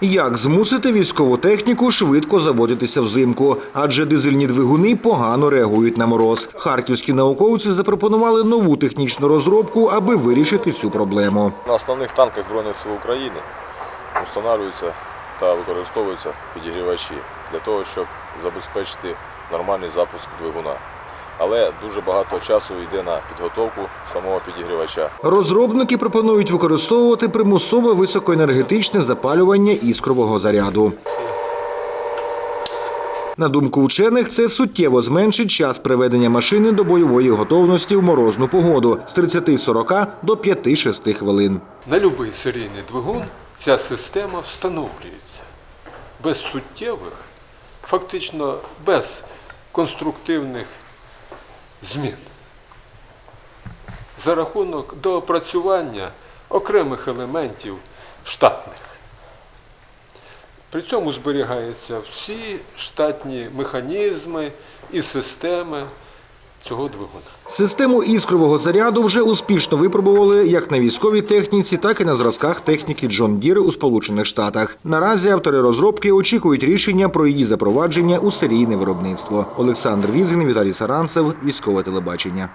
Як змусити військову техніку швидко заводитися взимку? Адже дизельні двигуни погано реагують на мороз. Харківські науковці запропонували нову технічну розробку, аби вирішити цю проблему. На основних танках Збройних сил України встановлюються та використовуються підігрівачі для того, щоб забезпечити нормальний запуск двигуна. Але дуже багато часу йде на підготовку самого підігрівача. Розробники пропонують використовувати примусове високоенергетичне запалювання іскрового заряду. На думку вчених, це суттєво зменшить час приведення машини до бойової готовності в морозну погоду з 30-40 до 5-6 хвилин. На будь-який серійний двигун ця система встановлюється без суттєвих, фактично без конструктивних змін. За рахунок доопрацювання окремих елементів штатних. При цьому зберігаються всі штатні механізми і системи цього двигуна. Систему іскрового заряду вже успішно випробували як на військовій техніці, так і на зразках техніки Джон Діри у Сполучених Штатах. Наразі автори розробки очікують рішення про її запровадження у серійне виробництво. Олександр Візгін, Віталій Саранцев, військове телебачення.